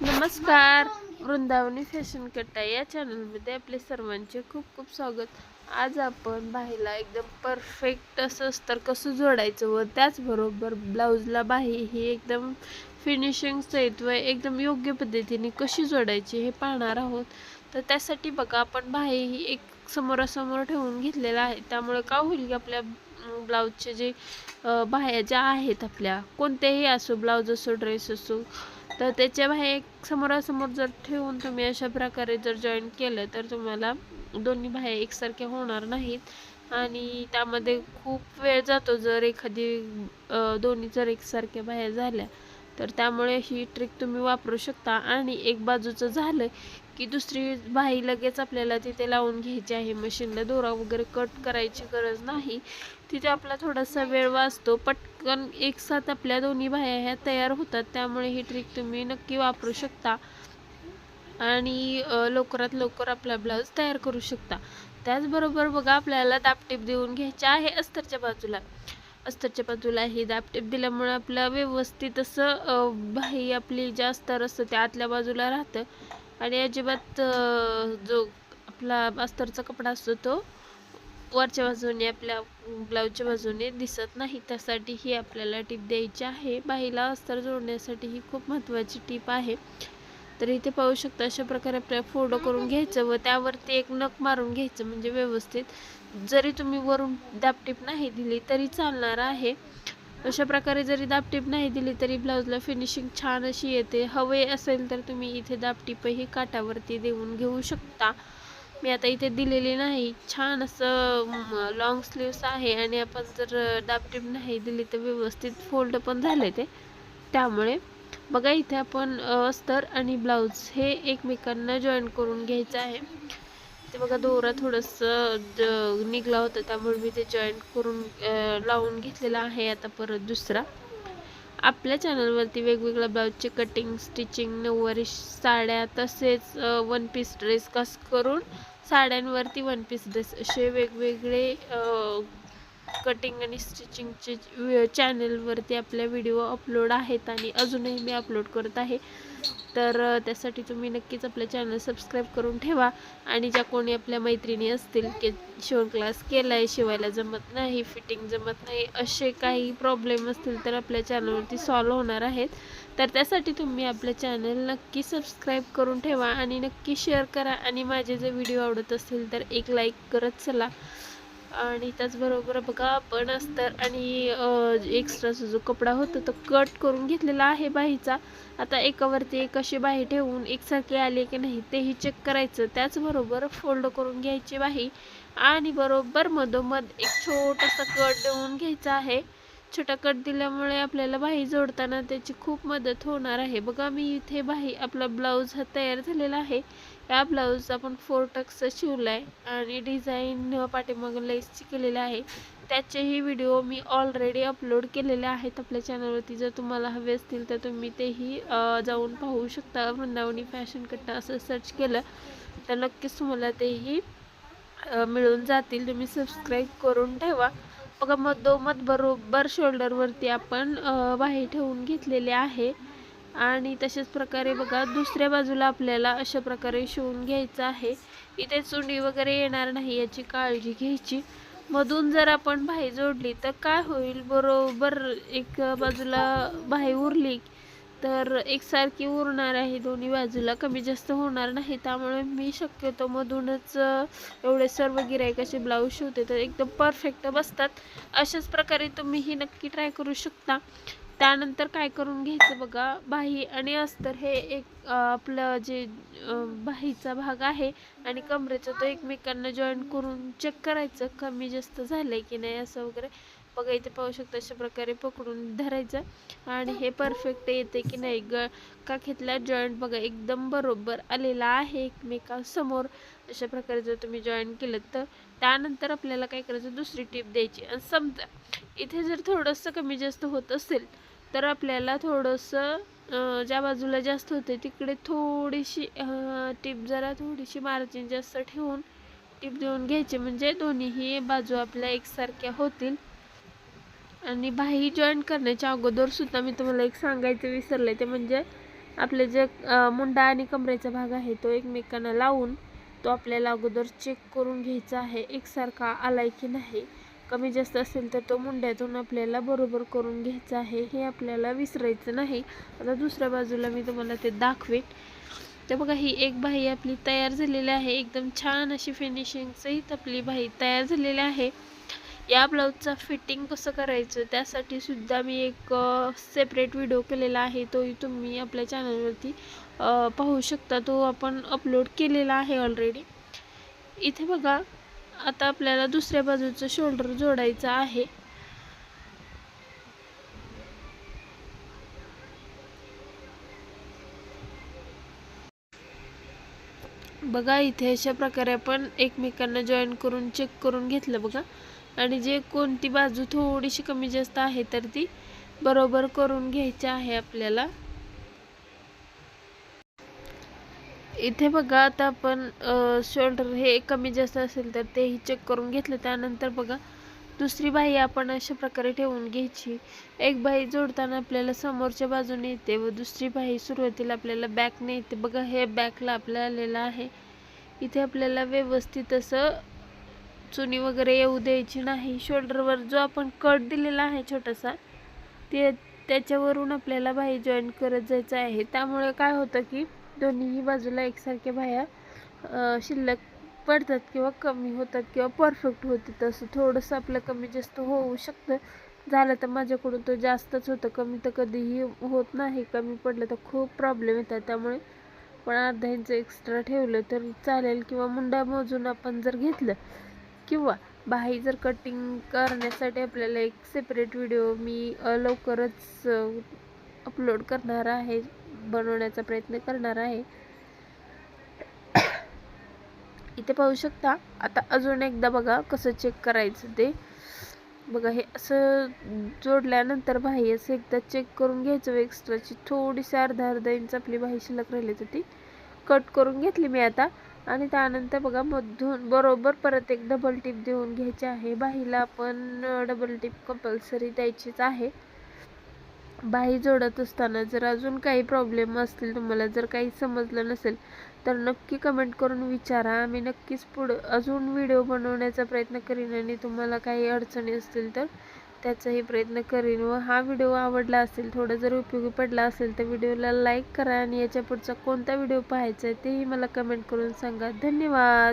नमस्कार. वृंदावनी फॅशन कट्टा या चॅनलमध्ये आपले सर्वांचे खूप खूप स्वागत. आज आपण बाहीला एकदम परफेक्ट असं अस्तर कसं जोडायचं व त्याचबरोबर ब्लाऊजला बाही ही एकदम फिनिशिंग सहित व एकदम योग्य पद्धतीने कशी जोडायची हे पाहणार आहोत. तर त्यासाठी बघा आपण बाही ही एक समोरासमोर ठेवून घेतलेला आहे. त्यामुळे का होईल की आपल्या ब्लाऊजचे जे बाह्या ज्या आहेत आपल्या कोणत्याही असो ब्लाऊज असो ड्रेस असो तर त्याच्या बाहेर एक समोरासमोर जर ठेवून तुम्ही अशा प्रकारे जर जॉईन केलं तर तुम्हाला दोन्ही बाह्या एकसारख्या होणार नाहीत. आणि त्यामध्ये खूप वेळ जातो जर एखादी दोन्ही जर एकसारख्या बाह्या झाल्या तर त्यामुळे ही ट्रिक तुम्ही वापरू शकता. आणि एक बाजूचं झालं की दुसरी बाही लगेच आपल्याला तिथे लावून घ्यायची आहे. मशीनला दोरा वगैरे कट करायची गरज नाही. तिथे आपला थोडासा वेळ वाचतो. पटकन एकसाथ आपल्या दोन्ही बाह्या ह्या तयार होतात. त्यामुळे ही ट्रिक तुम्ही नक्की वापरू शकता. आणि लवकरात लवकर आपला ब्लाऊज तयार करू शकता. त्याचबरोबर बघा आपल्याला दापटीप देऊन घ्यायचे आहे अस्तरच्या बाजूला. अस्तरच्या बाजूला हे दापटीप दिल्यामुळे आपलं व्यवस्थित असं बाही आपली जे अस्तर असतं ते आतल्या बाजूला राहतं. आणि अजिबात जो आपला अस्तरचा कपडा असतो तो वरच्या बाजूने आपल्या ब्लाऊजच्या बाजूने दिसत नाही. त्यासाठी ही आपल्याला टीप द्यायची आहे. बाहीला अस्तर जोडण्यासाठी ही खूप महत्त्वाची टीप आहे. तर इथे पाहू शकता अशा प्रकारे आपल्याला फोल्ड करून घ्यायचं व त्यावरती एक नख मारून घ्यायचं म्हणजे व्यवस्थित. जरी तुम्ही वरून दापटीप नाही दिली तरी चालणार आहे. अशा प्रकारे जरी दापटीप नाही दिली तरी ब्लाऊजला फिनिशिंग छान अशी येते. हवे असेल तर तुम्ही इथे दापटीपही काठावरती देऊन घेऊ शकता. मी आता इथे दिलेली नाही. छान असं लॉंग स्लीव्स आहे आणि आपण जर दापटीप नाही दिली तर व्यवस्थित फोल्ड पण झाले ते. त्यामुळे बघा इथे आपण अस्तर आणि ब्लाऊज हे एकमेकांना जॉईन करून घ्यायचं आहे. ते बघा दोरा थोडंसं ज- निघला होता त्यामुळे मी ते जॉईन करून लावून घेतलेला आहे आता परत दुसरा. आपल्या चॅनलवरती वेगवेगळ्या ब्लाऊजचे कटिंग स्टिचिंग नऊवारी साड्या तसेच वन पीस ड्रेस कस करून साड्यांवरती वन पीस ड्रेस असे वेगवेगळे कटिंग आणि स्टिचिंगचे चॅनलवरती आपल्या व्हिडिओ अपलोड आहेत आणि अजूनही मी अपलोड करत आहे. तर त्यासाठी तुम्ही नक्कीच आपल्या चॅनल सबस्क्राईब करून ठेवा आणि ज्या कोणी आपल्या मैत्रिणी असतील की शिवण क्लास केला आहे शिवायला जमत नाही फिटिंग जमत नाही असे काही प्रॉब्लेम असतील तर आपल्या चॅनलवरती सॉल्व होणार आहेत. तर त्यासाठी तुम्ही आपलं चॅनल नक्की सबस्क्राईब करून ठेवा आणि नक्की शेअर करा आणि माझे जर व्हिडिओ आवडत असतील तर एक लाईक करत चला. आणि त्याचबरोबर बघा आपण अस्तर आणि एक्स्ट्राचा जो कपडा होता तो कट करून घेतलेला आहे बाहीचा आता एकावरती एक अशी बाही ठेवून एकसारखी आली की नाही तेही चेक करायचं. त्याचबरोबर फोल्ड करून घ्यायची बाही आणि बरोबर मधोमध एक छोटासा कट देऊन घ्यायचा आहे. छोटा कट दिल्यामुळे आपल्याला बाही जोडताना त्याची खूप मदत होणार आहे. बघा मी इथे बाही आपला ब्लाऊज हा तयार झालेला आहे. या ब्लाऊज आपण फोर टक्सचा शिवला आहे आणि डिझाईन पाठीमागून लेसची केलेली आहे. त्याचेही व्हिडिओ मी ऑलरेडी अपलोड केलेले आहेत आपल्या चॅनलवरती जर तुम्हाला हवे असतील तर तुम्ही तेही जाऊन पाहू शकता. वृंदावणी फॅशन कट्टा असं सर्च केलं तर नक्कीच तुम्हाला तेही मिळून जातील. तुम्ही सबस्क्राईब करून ठेवा. मधोमध बरोबर शोल्डरवरती आपण बाही ठेवून घेतलेले आहे. आणि तशाच प्रकारे बघा दुसऱ्या बाजूला आपल्याला अशा प्रकारे शिवून घ्यायचं आहे. इथे चुंडी वगैरे येणार नाही याची काळजी घ्यायची. मधून जर आपण बाही जोडली तर काय होईल? बरोबर एक बाजूला बाही उरली तर एकसारखी उरणार आहे दोन्ही बाजूला कमी जास्त होणार नाही. त्यामुळे मी शक्यतो मधूनच एवढे सर्व गिरायकाचे ब्लाऊज शिवते. तर एकदम परफेक्ट बसतात. अशाच प्रकारे तुम्ही ही नक्की ट्राय करू शकता. त्यानंतर काय करून घ्यायचं बघा? बाही आणि अस्तर हे एक आपलं जे बाहीचा भाग आहे आणि कमरेचा तो एकमेकांना जॉईन करून चेक करायचं कमी जास्त झालंय की नाही असं वगैरे. बघा इथे पाहू शकता अशा प्रकारे पकडून धरायचं. आणि हे परफेक्ट येते की नाही. ग का घेतला जॉईंट बघा एकदम बरोबर आलेला आहे एकमेकांसमोर. अशा प्रकारे जर तुम्ही जॉईन केलं तर. त्यानंतर आपल्याला काय करायचं? दुसरी टीप द्यायची. आणि समजा इथे जर थोडंसं कमी जास्त होत असेल तर आपल्याला थोडंसं ज्या बाजूला जास्त होते तिकडे थोडीशी टीप जरा थोडीशी मार्जिन जास्त ठेवून टीप देऊन घ्यायची. म्हणजे दोन्हीही बाजू आपल्या एकसारख्या होतील. आणि बाही जॉईन करण्याच्या अगोदरसुद्धा मी तुम्हाला एक सांगायचं विसरले ते म्हणजे आपले जे मुंडा आणि कमरेचा भाग आहे तो एकमेकांना लावून तो आपल्याला अगोदर चेक करून घ्यायचा आहे. एकसारखा आलाय की नाही? कमी जास्त असेल तर तो मुंड्यातून आपल्याला बरोबर करून घ्यायचा आहे. हे आपल्याला विसरायचं नाही. आता दुसऱ्या बाजूला मी तुम्हाला ते दाखवेन. तर बघा ही एक बाही आपली तयार झालेली आहे. एकदम छान अशी फिनिशिंगचंही आपली बाही तयार झालेली आहे. या ब्लाऊजचा फिटिंग कसं करायचं? त्यासाठी सुद्धा मी एक सेपरेट व्हिडिओ केलेला आहे. तोही तुम्ही आपल्या चॅनलवरती पाहू शकता. तो आपण अपलोड केलेला आहे ऑलरेडी इथे बघा आता आपल्याला दुसऱ्या बाजूचं शोल्डर जोडायचं आहे. बघा इथे अशा प्रकारे आपण एकमेकांना जॉईन करून चेक करून घेतलं बघा. आणि जे कोणती बाजू थोडीशी कमी जास्त आहे तर ती बरोबर करून घ्यायची आहे आपल्याला. इथे बघा आता आपण शोल्डर हे कमी जास्त असेल तर तेही चेक करून घेतलं. त्यानंतर बघा दुसरी बाही आपण अशा प्रकारे ठेवून घ्यायची. एक बाही जोडताना आपल्याला समोरच्या बाजूने येते व दुसरी बाही सुरुवातीला आपल्याला बॅकने येते. बघा हे बॅकला आपल्याला आलेलं आहे. इथे आपल्याला व्यवस्थित असं चुनी वगैरे येऊ द्यायची नाही. शोल्डरवर जो आपण कट दिलेला आहे छोटासा ते त्याच्यावरून आपल्याला बाही जॉईन करत जायचं आहे. त्यामुळे काय होतं की दोन्हीही बाजूला एकसारख्या बाह्या शिल्लक पडतात किंवा कमी होतात किंवा परफेक्ट होते तसं थोडंसं आपलं कमी जास्त होऊ शकतं. झालं तर माझ्याकडून तो जास्तच होतं. कमी तर कधीही होत नाही. कमी पडलं तर खूप प्रॉब्लेम येतात. त्यामुळे पण अर्धा इंच एक्स्ट्रा ठेवलं तर चालेल. किंवा मुंडा मोजून आपण जर घेतलं किंवा बाही जर कटिंग करण्यासाठी आपल्याला एक सेपरेट व्हिडिओ मी लवकरच अपलोड करणार आहे. बनवण्याचा प्रयत्न करणार आहे. इथे पाहू शकता. आता अजून एकदा बघा कसं चेक करायचं ते. बघा हे असं जोडल्यानंतर बाही असं एकदा चेक करून घ्यायचं एक्स्ट्राची थोडीशी अर्धा अर्धा इंच आपली बाही शिल्लक राहिली तर ती. कट करून घेतली मी आता. आणि त्यानंतर बघा मधून बरोबर परत एक डबल टिप देऊन घ्यायची आहे. बाहीला आपण डबल टिप कंपल्सरी द्यायचीच आहे. बाही जोडत असताना जर अजून काही प्रॉब्लेम असतील तुम्हाला जर काही समजलं नसेल तर नक्की कमेंट करून विचारा. मी नक्कीच पुढं अजून व्हिडिओ बनवण्याचा प्रयत्न करीन आणि तुम्हाला काही अडचणी असतील तर त्याचाही प्रयत्न करीन. व हा व्हिडिओ आवडला असेल थोडा जर उपयोगी पडला असेल तर व्हिडिओला लाईक करा आणि याच्या पुढचा कोणता व्हिडिओ पाहायचा आहे तेही मला कमेंट करून सांगा. धन्यवाद!